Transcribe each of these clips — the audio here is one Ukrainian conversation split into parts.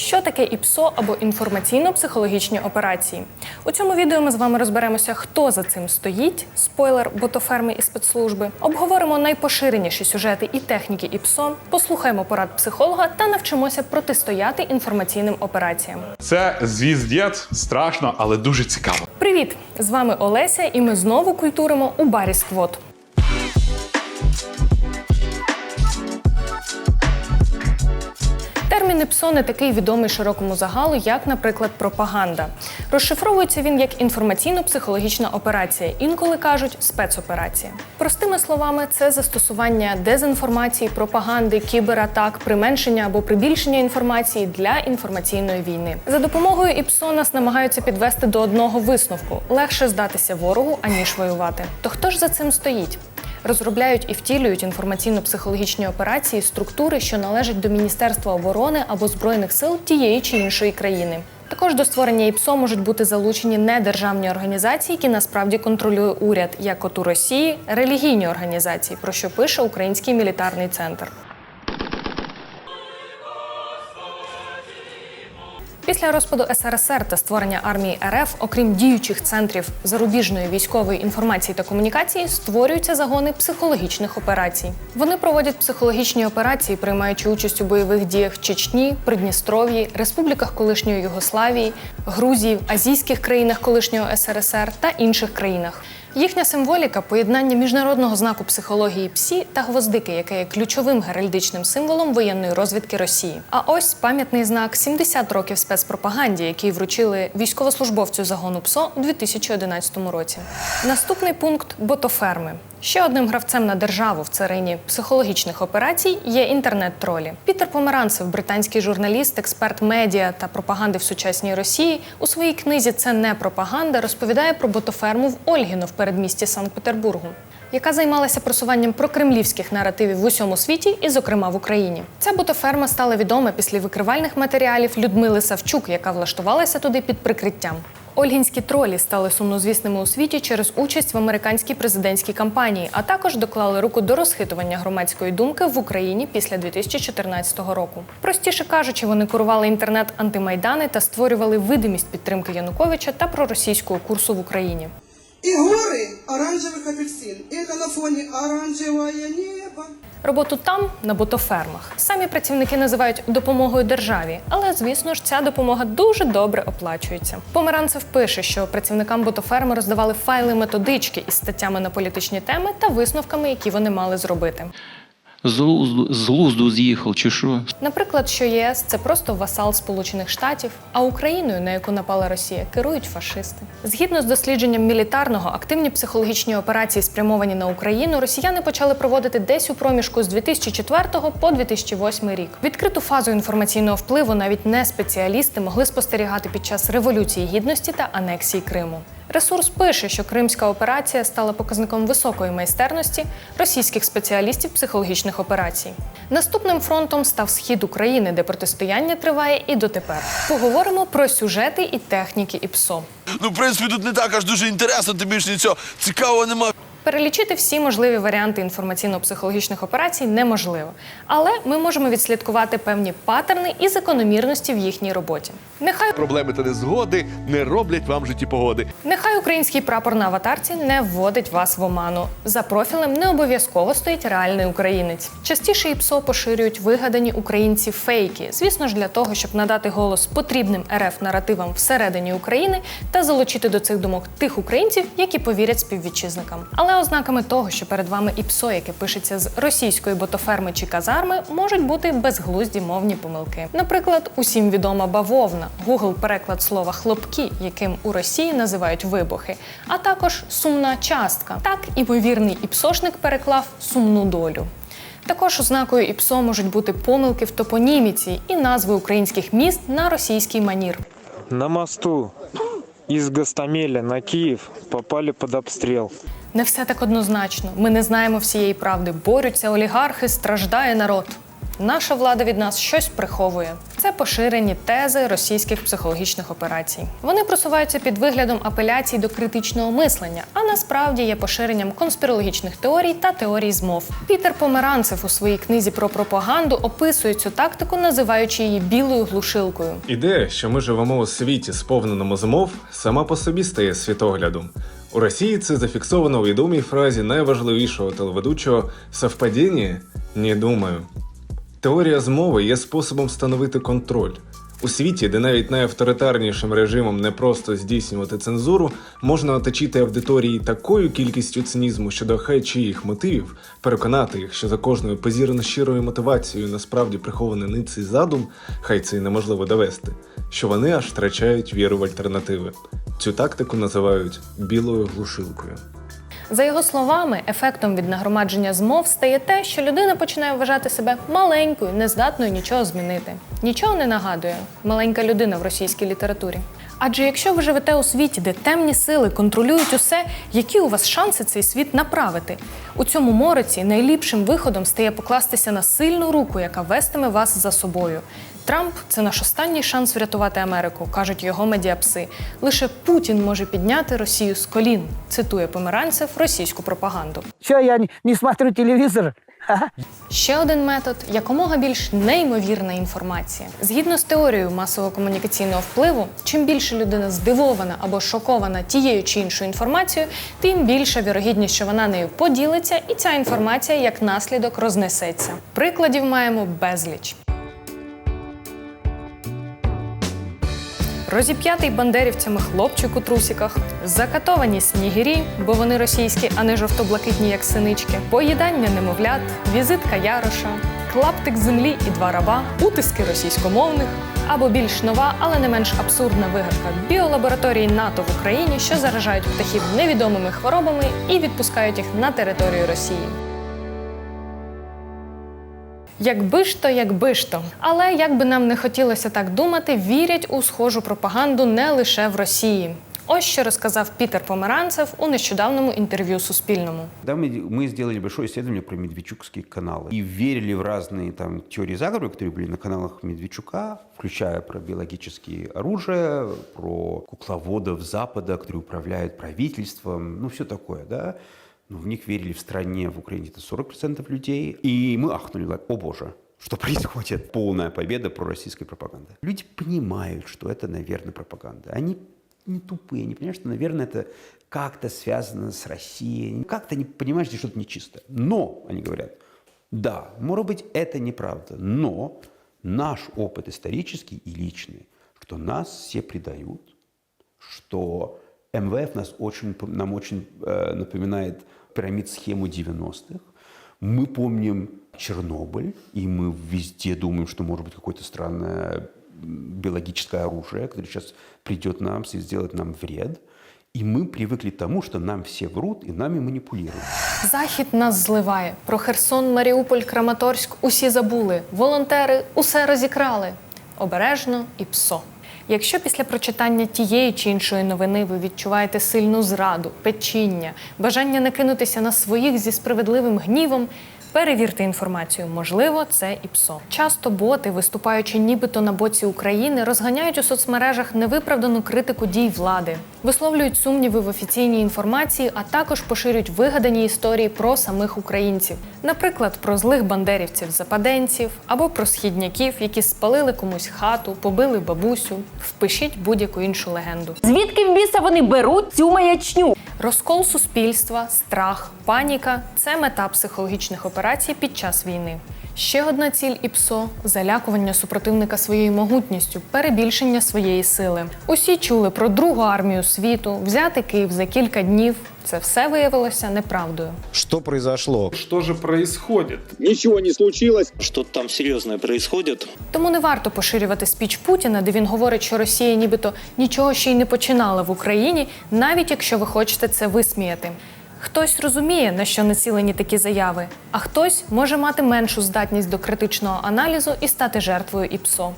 Що таке ІПСО або інформаційно-психологічні операції? У цьому відео ми з вами розберемося, хто за цим стоїть, спойлер, ботоферми і спецслужби. Обговоримо найпоширеніші сюжети і техніки ІПСО, послухаємо порад психолога та навчимося протистояти інформаційним операціям. Це звіздєт, страшно, але дуже цікаво. Привіт! З вами Олеся, і ми знову культуримо у барі Сквот. Термін не такий відомий широкому загалу, як, наприклад, пропаганда. Розшифровується він як інформаційно-психологічна операція, інколи кажуть спецоперація. Простими словами, це застосування дезінформації, пропаганди, кібератак, применшення або прибільшення інформації для інформаційної війни. За допомогою ІПСО нас намагаються підвести до одного висновку: легше здатися ворогу, аніж воювати. То хто ж за цим стоїть? Розробляють і втілюють інформаційно-психологічні операції структури, що належать до Міністерства оборони або збройних сил тієї чи іншої країни. Також до створення ІПСО можуть бути залучені недержавні організації, які насправді контролює уряд, як от у Росії, релігійні організації, про що пише Український мілітарний центр. Після розпаду СРСР та створення армії РФ, окрім діючих центрів зарубіжної військової інформації та комунікації, створюються загони психологічних операцій. Вони проводять психологічні операції, приймаючи участь у бойових діях в Чечні, Придністров'ї, республіках колишньої Югославії, Грузії, азійських країнах колишнього СРСР та інших країнах. Їхня символіка поєднання міжнародного знаку психології ПСІ та гвоздики, яке є ключовим геральдичним символом воєнної розвідки Росії. А ось пам'ятний знак 70 років спецпропаганді, який вручили військовослужбовцю загону ПСО у 2011 році. Наступний пункт ботоферми. Ще одним гравцем на державу в царині психологічних операцій є інтернет-тролі. Пітер Померанцев, британський журналіст, експерт медіа та пропаганди в сучасній Росії, у своїй книзі Це не пропаганда розповідає про ботоферму в Ольгіно в передмісті Санкт-Петербургу. Яка займалася просуванням прокремлівських наративів в усьому світі, і, зокрема, в Україні. Ця ботоферма стала відома після викривальних матеріалів Людмили Савчук, яка влаштувалася туди під прикриттям. Ольгінські тролі стали сумнозвісними у світі через участь в американській президентській кампанії, а також доклали руку до розхитування громадської думки в Україні після 2014 року. Простіше кажучи, вони курували інтернет антимайдани та створювали видимість підтримки Януковича та проросійського курсу в Україні. И горы оранжевых апельсин. Это на фоне оранжевое небо. Роботу там, на ботофермах, самі працівники називають допомогою державі, але звісно ж ця допомога дуже добре оплачується. Померанцев пише, що працівникам ботоферми роздавали файли методички із статтями на політичні теми та висновками, які вони мали зробити. З глузду, з з'їхав, чи що? Наприклад, що ЄС це просто васал Сполучених Штатів, а Україною, на яку напала Росія, керують фашисти. Згідно з дослідженням мілітарного, активні психологічні операції, спрямовані на Україну, росіяни почали проводити десь у проміжку з 2004 по 2008 рік. Відкриту фазу інформаційного впливу навіть не спеціалісти могли спостерігати під час революції гідності та анексії Криму. Ресурс пише, що кримська операція стала показником високої майстерності російських спеціалістів психологічних операцій. Наступним фронтом став схід України, де протистояння триває і дотепер. Поговоримо про сюжети і техніки ІПСО. Ну, в принципі, тут не так аж дуже інтересно, тим більше нічого цікавого нема. Перелічити всі можливі варіанти інформаційно-психологічних операцій неможливо, але ми можемо відслідкувати певні паттерни і закономірності в їхній роботі. Нехай Проблеми та незгоди не роблять вам житті погоди. Нехай український прапор на аватарці не вводить вас в оману. За профілем не обов'язково стоїть реальний українець. Частіше ІПСО поширюють вигадані українці фейки, звісно ж, для того, щоб надати голос потрібним РФ наративам всередині України та залучити до цих думок тих українців, які повірять співвітчизникам. Але ознаками того, що перед вами ІПСО, яке пишеться з російської ботоферми чи казарми, можуть бути безглузді мовні помилки. Наприклад, усім відома бавовна, Google переклад слова хлопки, яким у Росії називають вибухи, а також сумна частка. Так імовірний іпсошник переклав сумну долю. Також ознакою ІПСО можуть бути помилки в топоніміці і назви українських міст на російський манір. На мосту из Гостомеля на Киев попали под обстрел. Не все так однозначно. Ми не знаємо всієї правди. Борються олігархи, страждає народ. наша влада від нас щось приховує. Це поширені тези російських психологічних операцій. Вони просуваються під виглядом апеляцій до критичного мислення, а насправді є поширенням конспірологічних теорій та теорій змов. Пітер Померанцев у своїй книзі про пропаганду описує цю тактику, називаючи її білою глушилкою. Ідея, що ми живемо у світі, сповненому змов, сама по собі стає світоглядом. У Росії це зафіксовано у відомій фразі найважливішого телеведучого «Совпадіння? Не думаю. Теорія змови є способом встановити контроль. У світі, де навіть найавторитарнішим режимом не просто здійснювати цензуру, можна оточити аудиторії такою кількістю цинізму щодо хай чиїх мотивів, переконати їх, що за кожною позірно щирою мотивацією насправді прихований ниций задум, хай це й неможливо довести, що вони аж втрачають віру в альтернативи. Цю тактику називають білою глушилкою. За його словами, ефектом від нагромадження змов стає те, що людина починає вважати себе маленькою, нездатною нічого змінити. Нічого не нагадує маленька людина в російській літературі. Адже якщо ви живете у світі, де темні сили контролюють усе, які у вас шанси цей світ направити? У цьому мороці найліпшим виходом стає покластися на сильну руку, яка вестиме вас за собою. Трамп це наш останній шанс врятувати Америку, кажуть його медіапси. Лише Путін може підняти Росію з колін. Цитує померанцев російську пропаганду. Что я не, смотрю телевизор? Ще один метод якомога більш неймовірна інформація. Згідно з теорією масового комунікаційного впливу, чим більше людина здивована або шокована тією чи іншою інформацією, тим більша вірогідність, що вона нею поділиться, і ця інформація як наслідок рознесеться. Прикладів маємо безліч. Розіп'ятий бандерівцями хлопчик у трусіках, закатовані снігирі, бо вони російські, а не жовто-блакитні, як синички, поїдання немовлят, візитка Яроша, клаптик землі і два раба, утиски російськомовних. Або більш нова, але не менш абсурдна вигадка біолабораторії НАТО в Україні, що заражають птахів невідомими хворобами і відпускають їх на територію Росії. Якби ж то, якби ж то. Але як би нам не хотілося так думати, вірять у схожу пропаганду не лише в Росії. Ось що розказав Пітер Померанцев у нещодавному інтерв'ю Суспільному. Да, мы, мы сделали большое исследование про медведчуковские каналы и верили в разные там теории заговора, которые были на каналах Медведчука, включая про биологические оружия, про кукловодов Запада, которые управляют правительством, ну все такое, да. Но в них верили в стране, в Украине это 40% людей. И мы ахнули, like, о боже, что происходит? Полная победа пророссийской пропаганды. Люди понимают, что это, наверное, пропаганда. Они не тупые, они понимают, что, наверное, это как-то связано с Россией. Как-то они понимают, что что-то нечисто. Но, они говорят, да, может быть, это неправда, но наш опыт исторический и личный, что нас все предают, что МВФ нас очень, нам очень э, напоминает пирамид-схему 90-х. Мы помним Чернобыль, и мы везде думаем, что может быть какое-то странное м, биологическое оружие, которое сейчас придет нам и сделает нам вред. И мы привыкли к тому, что нам все врут и нами манипулируют. Захід нас зливає. Про Херсон, Маріуполь, Краматорськ усі забули. Волонтери усе розікрали. Обережно і псо. Якщо після прочитання тієї чи іншої новини ви відчуваєте сильну зраду, печіння, бажання накинутися на своїх зі справедливим гнівом, перевірте інформацію. Можливо, це і псо. Часто боти, виступаючи нібито на боці України, розганяють у соцмережах невиправдану критику дій влади, висловлюють сумніви в офіційній інформації, а також поширюють вигадані історії про самих українців, наприклад, про злих бандерівців, западенців або про східняків, які спалили комусь хату, побили бабусю. Впишіть будь-яку іншу легенду. Звідки в біса вони беруть цю маячню? Розкол суспільства, страх, паніка це мета психологічних операцій під час війни. Ще одна ціль ІПСО залякування супротивника своєю могутністю, перебільшення своєї сили. Усі чули про другу армію світу, взяти Київ за кілька днів. Це все виявилося неправдою. Что произошло? Что же происходит? Ничего не случилось. Что-то там серьезное происходит. Тому не варто поширювати спіч Путіна, де він говорить, що Росія нібито нічого ще й не починала в Україні, навіть якщо ви хочете це висміяти. Хтось розуміє, на що націлені такі заяви, а хтось може мати меншу здатність до критичного аналізу і стати жертвою ІПСО.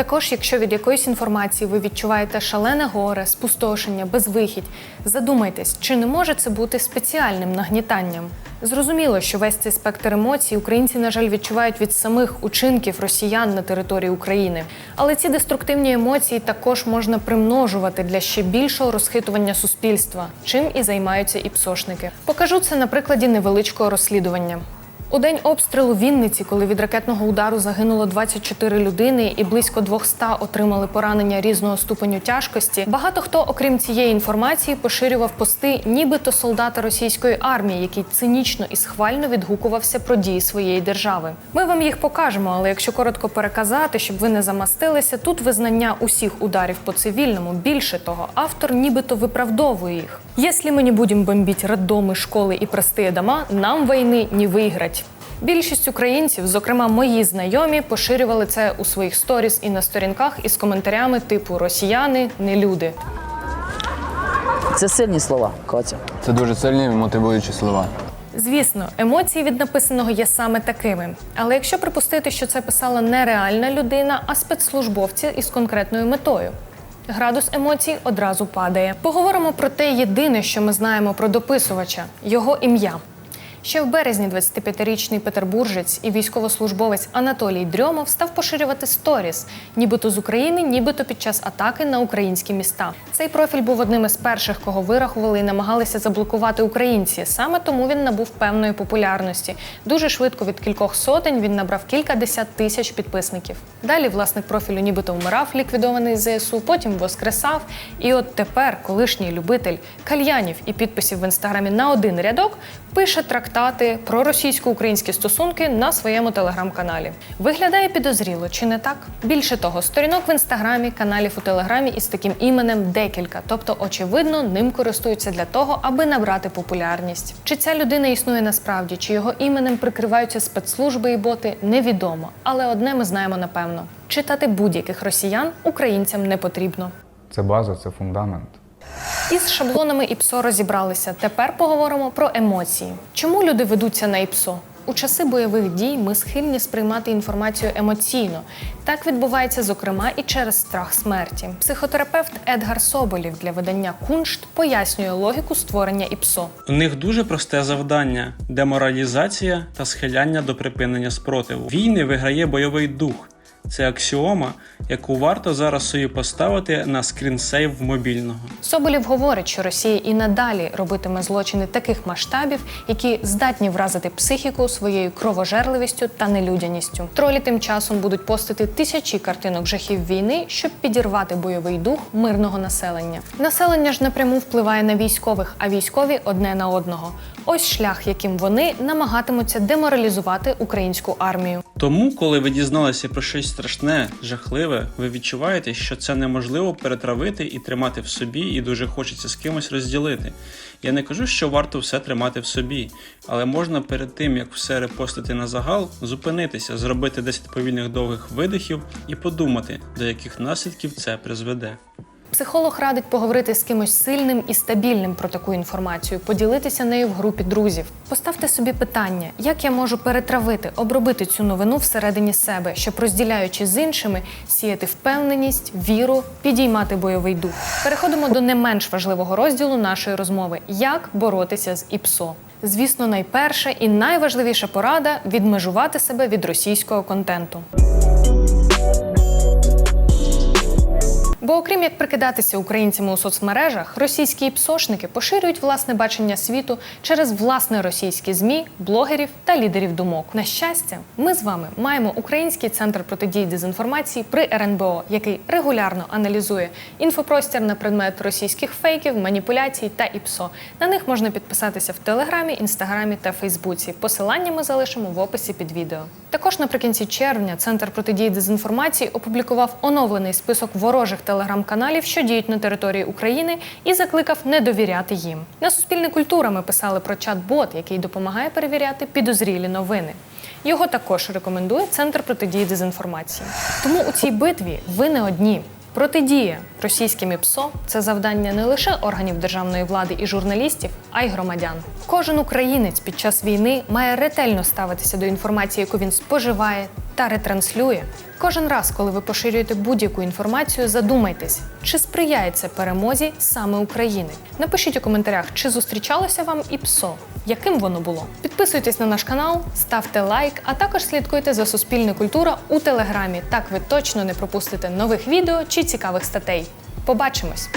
Також, якщо від якоїсь інформації ви відчуваєте шалене горе, спустошення, безвихідь, задумайтесь, чи не може це бути спеціальним нагнітанням. Зрозуміло, що весь цей спектр емоцій українці, на жаль, відчувають від самих учинків росіян на території України. Але ці деструктивні емоції також можна примножувати для ще більшого розхитування суспільства, чим і займаються іпсошники. Покажу це на прикладі невеличкого розслідування. У день обстрілу Вінниці, коли від ракетного удару загинуло 24 людини і близько 200 отримали поранення різного ступеню тяжкості, багато хто, окрім цієї інформації, поширював пости, нібито солдата російської армії, який цинічно і схвально відгукувався про дії своєї держави. Ми вам їх покажемо, але якщо коротко переказати, щоб ви не замастилися, тут визнання усіх ударів по цивільному. Більше того, автор нібито виправдовує їх. Якщо ми не будемо бомбити роддоми, школи і прості дома, нам війни не виграть. Більшість українців, зокрема мої знайомі, поширювали це у своїх сторіс і на сторінках із коментарями типу Росіяни не люди. Це сильні слова, Катя. Це дуже сильні мотивуючі слова. Звісно, емоції від написаного є саме такими. Але якщо припустити, що це писала не реальна людина, а спецслужбовці із конкретною метою. Градус емоцій одразу падає. Поговоримо про те єдине, що ми знаємо про дописувача його ім'я. Ще в березні 25-річний петербуржець і військовослужбовець Анатолій Дрьомов став поширювати сторіс, нібито з України, нібито під час атаки на українські міста. Цей профіль був одним із перших, кого вирахували і намагалися заблокувати українці. Саме тому він набув певної популярності. Дуже швидко від кількох сотень він набрав кілька десят тисяч підписників. Далі власник профілю нібито вмирав, ліквідований ЗСУ, потім воскресав. І от тепер колишній любитель кальянів і підписів в інстаграмі на один рядок пише трактати про російсько-українські стосунки на своєму телеграм-каналі. Виглядає підозріло, чи не так? Більше того, сторінок в інстаграмі, каналів у телеграмі із таким іменем декілька, тобто, очевидно, ним користуються для того, аби набрати популярність. Чи ця людина існує насправді, чи його іменем прикриваються спецслужби і боти, невідомо. Але одне ми знаємо напевно: читати будь-яких росіян українцям не потрібно. Це база, це фундамент. Із шаблонами ІПСО розібралися. Тепер поговоримо про емоції. Чому люди ведуться на ІПСО? У часи бойових дій ми схильні сприймати інформацію емоційно. Так відбувається, зокрема, і через страх смерті. Психотерапевт Едгар Соболів для видання Куншт пояснює логіку створення ІПСО. У них дуже просте завдання: деморалізація та схиляння до припинення спротиву. Війни виграє бойовий дух. Це аксіома, яку варто зараз собі поставити на скрінсейв мобільного. Соболєв говорить, що Росія і надалі робитиме злочини таких масштабів, які здатні вразити психіку своєю кровожерливістю та нелюдяністю. Тролі тим часом будуть постити тисячі картинок жахів війни, щоб підірвати бойовий дух мирного населення. Населення ж напряму впливає на військових, а військові одне на одного. Ось шлях, яким вони намагатимуться деморалізувати українську армію. Тому, коли ви дізналися про щось страшне, жахливе, ви відчуваєте, що це неможливо перетравити і тримати в собі, і дуже хочеться з кимось розділити. Я не кажу, що варто все тримати в собі, але можна перед тим, як все репостити на загал, зупинитися, зробити 10 повільних довгих видихів і подумати, до яких наслідків це призведе. Психолог радить поговорити з кимось сильним і стабільним про таку інформацію, поділитися нею в групі друзів. Поставте собі питання, як я можу перетравити, обробити цю новину всередині себе, щоб розділяючи з іншими, сіяти впевненість, віру, підіймати бойовий дух. Переходимо до не менш важливого розділу нашої розмови: як боротися з ІПСО. Звісно, найперша і найважливіша порада відмежувати себе від російського контенту. Бо, окрім як прикидатися українцями у соцмережах, російські псошники поширюють власне бачення світу через власне російські змі, блогерів та лідерів думок. На щастя, ми з вами маємо український центр протидії дезінформації при РНБО, який регулярно аналізує інфопростір на предмет російських фейків, маніпуляцій та ІПСО. На них можна підписатися в Телеграмі, Інстаграмі та Фейсбуці. Посилання ми залишимо в описі під відео. Також наприкінці червня центр протидії дезінформації опублікував оновлений список ворожих телеграм-каналів, що діють на території України, і закликав не довіряти їм. На Суспільне культура ми писали про чат-бот, який допомагає перевіряти підозрілі новини. Його також рекомендує центр протидії дезінформації. Тому у цій битві ви не одні. Протидія російським ІПСО це завдання не лише органів державної влади і журналістів, а й громадян. Кожен українець під час війни має ретельно ставитися до інформації, яку він споживає, та ретранслює. Кожен раз, коли ви поширюєте будь-яку інформацію, задумайтесь, чи сприяє це перемозі саме України. Напишіть у коментарях, чи зустрічалося вам ІПСО, яким воно було. Підписуйтесь на наш канал, ставте лайк, а також слідкуйте за Суспільне культура у телеграмі. Так ви точно не пропустите нових відео чи цікавих статей. Побачимось!